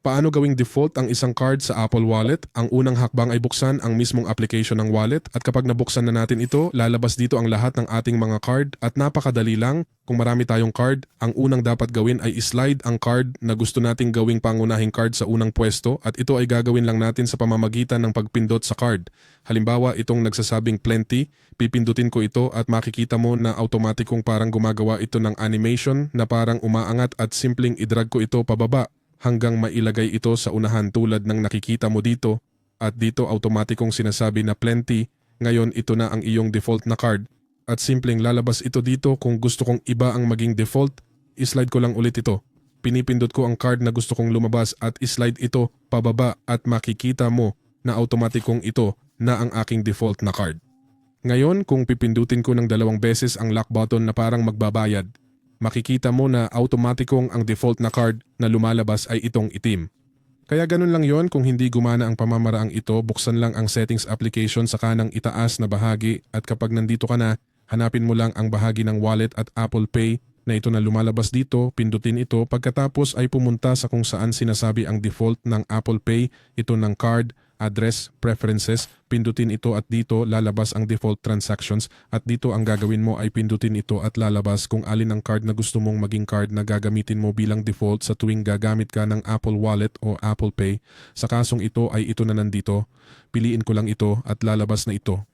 Paano gawing default ang isang card sa Apple Wallet? Ang unang hakbang ay buksan ang mismong application ng wallet at kapag nabuksan na natin ito, lalabas dito ang lahat ng ating mga card at napakadali lang. Kung marami tayong card, ang unang dapat gawin ay islide ang card na gusto nating gawing pangunahing card sa unang pwesto at ito ay gagawin lang natin sa pamamagitan ng pagpindot sa card. Halimbawa, itong nagsasabing plenty, pipindutin ko ito at makikita mo na automatikong parang gumagawa ito ng animation na parang umaangat at simpleng idrag ko ito pababa hanggang mailagay ito sa unahan tulad ng nakikita mo dito at dito automatikong sinasabi na plenty, ngayon ito na ang iyong default na card at simpleng lalabas ito dito kung gusto kong iba ang maging default, islide ko lang ulit ito. Pinipindot ko ang card na gusto kong lumabas at islide ito pababa at makikita mo na automatikong ito na ang aking default na card. Ngayon, kung pipindutin ko ng dalawang beses ang lock button na parang magbabayad, makikita mo na automatikong ang default na card na lumalabas ay itong itim. Kaya ganun lang yon kung hindi gumana ang pamamaraang ito, buksan lang ang settings application sa kanang itaas na bahagi at kapag nandito ka na, hanapin mo lang ang bahagi ng wallet at Apple Pay na ito na lumalabas dito, pindutin ito pagkatapos ay pumunta sa kung saan sinasabi ang default ng Apple Pay, ito ng card, address, preferences, pindutin ito at dito lalabas ang default transactions at dito ang gagawin mo ay pindutin ito at lalabas kung alin ang card na gusto mong maging card na gagamitin mo bilang default sa tuwing gagamit ka ng Apple Wallet o Apple Pay. Sa kasong ito ay ito na nandito. Piliin ko lang ito at lalabas na ito.